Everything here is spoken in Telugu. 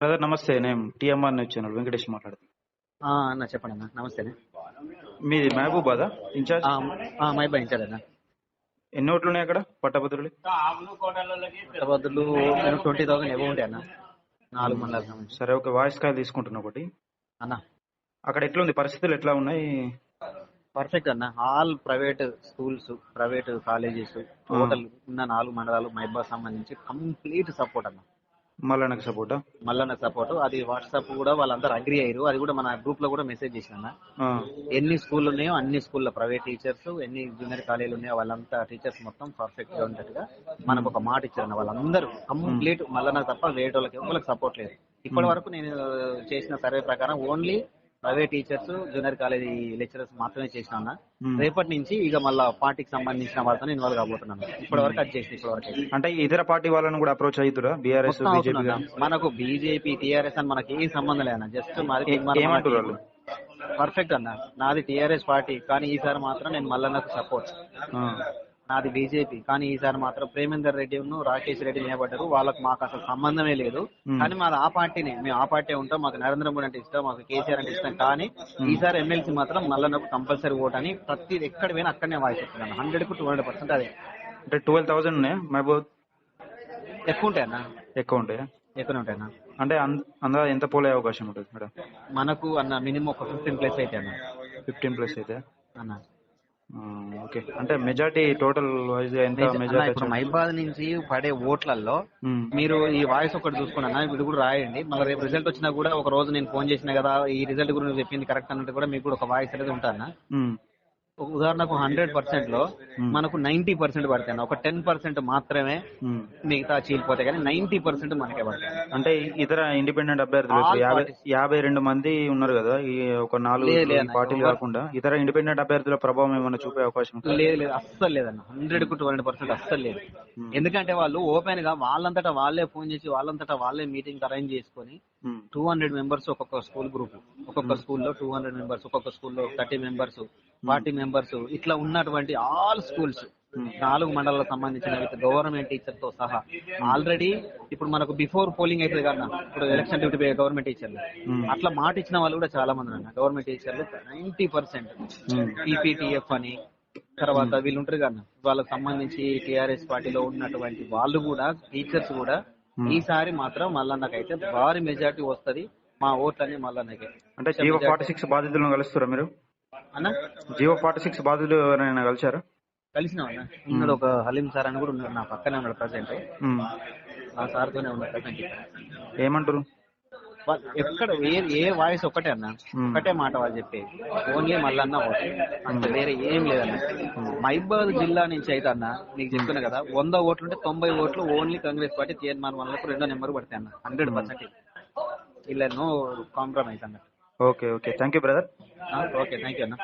బ్రదర్ నమస్తే. నేను టీఎంఆర్ నుంచి వచ్చాను వెంకటేష్ మాట్లాడుతున్నాను ఆ, అన్న చెప్పండి అన్న. నమస్తే మీది మహబూబాదా? ఇన్ఛార్జ్? మైబా ఇన్ఛార్జ్ అన్న. ఎన్ని ఓట్లు ఉన్నాయి అక్కడ? పట్టభద్రులు నేను ట్వంటీ థౌసండ్ ఎబో ఉండే అన్న. నాలుగు మండలాల సరే ఒక వాయిస్ కాల్ తీసుకుంటున్నా ఒకటి. అన్న. అక్కడ ఎట్లా ఉంది పరిస్థితులు ఎట్లా ఉన్నాయి? పర్ఫెక్ట్ అన్న. All private schools private colleges total ఉన్న నాలుగు మండలాలు మైబా సంబంధించి కంప్లీట్ సపోర్ట్ అన్న. మళ్ళీ నాకు సపోర్టా మల్లన్న సపోర్ట్ అది వాట్సాప్ కూడా వాళ్ళందరూ అగ్రి అయ్యారు. అది కూడా మన గ్రూప్లో కూడా మెసేజ్ చేసిన ఎన్ని స్కూళ్ళు ఉన్నాయో అన్ని స్కూల్లో ప్రైవేట్ టీచర్స్ ఎన్ని జూనియర్ కాలేజీలు ఉన్నాయో వాళ్ళంతా టీచర్స్ మొత్తం పర్ఫెక్ట్గా ఉన్నట్టుగా మనకు ఒక మాట ఇచ్చారు వాళ్ళందరూ కంప్లీట్ మళ్ళీ తప్ప వేరే వాళ్ళకి ఎవరికి సపోర్ట్ లేదు. ఇప్పటి వరకు నేను చేసిన సర్వే ప్రకారం only private teachers junior college lecturers మాత్రమే చేసిన అన్న. రేపటి నుంచి ఇక మళ్ళా పార్టీకి సంబంధించిన వాళ్ళతో ఇన్వాల్వ్ కాబోతున్నాను. ఇప్పటి వరకు అది చేసిన ఇప్పటి వరకు అంటే ఇతర పార్టీ వాళ్ళని కూడా అప్రోచ్ అవుతురా బీఆర్ఎస్. మనకు బీజేపీ టీఆర్ఎస్ అని మనకి ఏం సంబంధం లేదన్న. జస్ట్ ఏమంటారు వాళ్ళు? పర్ఫెక్ట్ అన్న. నాది టీఆర్ఎస్ పార్టీ. కానీ ఈసారి మాత్రం నేను మల్లన్నకు సపోర్ట్ నాది బీజేపీ. కానీ ఈసారి మాత్రం ప్రేమేందర్ రెడ్డి రాకేష్ రెడ్డి నిలబడ్డారు. వాళ్ళకి మాకు అసలు సంబంధమే లేదు. కానీ మాది ఆ పార్టీనే. మేము ఆ పార్టీ ఉంటాం. మాకు నరేంద్ర మోడీ అంటే ఇష్టం మాకు కేసీఆర్ అంటే ఇష్టం. కానీ ఈసారి ఎమ్మెల్సీ మాత్రం మల్లన్నకు కంపల్సరీ ఓట్ అని ప్రతి ఎక్కడ పోయినా అక్కడనే వాయిస్ ఇస్తున్నాను హండ్రెడ్కు టూ హండ్రెడ్ పర్సెంట్ అదే. అంటే ట్వెల్వ్ థౌసండ్ మహబూబ్? ఎక్కువ ఉంటాయన్న. ఎక్కువ ఉంటాయా? ఎక్కువ ఉంటాయన్న. అంటే అం- అందులో ఎంత పోలే అవకాశం ఉంటుంది మేడం? మనకు అన్న మినిమం ఒక ఫిఫ్టీన్ ప్లేస్ అయితే అన్న ఫిఫ్టీన్ ప్లస్ అయితే. అన్న. ఓకే. అంటే మెజార్టీ టోటల్ వైజ్ ఎంత మెజార్టీ మైబాద్ నుంచి పడే ఓట్లలో మీరు ఈ వాయిస్ ఒకటి చూసుకున్నా ఇది కూడా రాయండి. మళ్ళీ రేపు రిజల్ట్ వచ్చినా కూడా ఒక రోజు నేను ఫోన్ చేసిన కదా ఈ రిజల్ట్ గురించి చెప్పింది కరెక్ట్ అన్నట్టు కూడా మీకు కూడా ఒక వాయిస్ అనేది ఉంటాను ఉదాహరణకు హండ్రెడ్ పర్సెంట్లో మనకు నైన్టీ పర్సెంట్ పడతాయి ఒక టెన్ పర్సెంట్ మాత్రమే మిగతా చీలిపోతాయి కానీ నైన్టీ పర్సెంట్ మనకే పడతాయి. అంటే ఇతర ఇండిపెండెంట్ అభ్యర్థులు యాభై రెండు మంది ఉన్నారు కదా ఈ ఒక నాలుగు. పార్టీలు కాకుండా ఇతర ఇండిపెండెంట్ అభ్యర్థుల ప్రభావం ఏమైనా చూపే అవకాశం? లేదు లేదు. అస్సలు లేదన్న. హండ్రెడ్కు టూ హండ్రెడ్ పర్సెంట్ అస్సలు లేదు. ఎందుకంటే వాళ్ళు ఓపెన్గా వాళ్ళంతటా వాళ్ళే ఫోన్ చేసి వాళ్ళంతటా వాళ్ళే మీటింగ్ అరేంజ్ చేసుకొని. టూ హండ్రెడ్ మెంబర్స్ ఒక్కొక్క స్కూల్ గ్రూప్ ఒక్కొక్క స్కూల్లో టూ హండ్రెడ్ మెంబర్స్ ఒక్కొక్క స్కూల్లో థర్టీ మెంబర్స్ ఫార్టీ మెంబర్స్ ఇట్లా ఉన్నటువంటి ఆల్ స్కూల్స్ నాలుగు మండలాలకు సంబంధించిన గవర్నమెంట్ టీచర్తో సహా. ఆల్రెడీ ఇప్పుడు మనకు బిఫోర్ పోలింగ్ అయితే కదా ఇప్పుడు ఎలక్షన్ డ్యూటీ గవర్నమెంట్ టీచర్లు అట్లా మాట ఇచ్చిన వాళ్ళు కూడా చాలా మంది ఉన్నారు గవర్నమెంట్ టీచర్లు నైన్టీ పర్సెంట్ పీపీటీఎఫ్ అని తర్వాత వీళ్ళు ఉంటారు కదా వాళ్ళకి సంబంధించి టిఆర్ఎస్ పార్టీలో ఉన్నటువంటి వాళ్ళు కూడా టీచర్స్ కూడా ఈసారి మాత్రం మల్లన్నకైతే భారీ మెజార్టీ వస్తది మా ఓట్లన్నీ మల్లన్నకే. అంటే జియో ఫార్టీ సిక్స్ బాధితులను కలుస్తారా మీరు? అన్న? జియో ఫార్టీ సిక్స్ బాధితులు ఎవరైనా కలిసారా కలిసిన ఉన్నాడు ఒక హలీం సార్ అని కూడా ఉన్నాడు నా పక్కనే ఉన్నాడు ప్రజెంట్. ఆ సార్ తోనే ఉన్నాడు ప్రజెంట్ ఏమంటారు? ఎక్కడ ఏ ఏ వాయిస్ ఒక్కటే అన్న ఒకటే మాట వాళ్ళు చెప్పేది. ఓన్లీ మల్లన్న ఓటు అంత వేరే ఏం లేదన్న. మహిబాద్ జిల్లా నుంచి అయితే అన్న నీకు చెప్తున్నా కదా వంద ఓట్లు ఉంటే తొంభై ఓట్లు ఓన్లీ కాంగ్రెస్ పార్టీ తీర్మానం వాళ్ళకు రెండో నెంబర్ పడతాయి అన్న. Hundred percent. ఇలా నో కాంప్రమైజ్ అన్న okay okay. Thank you brother okay. Thank you అన్న.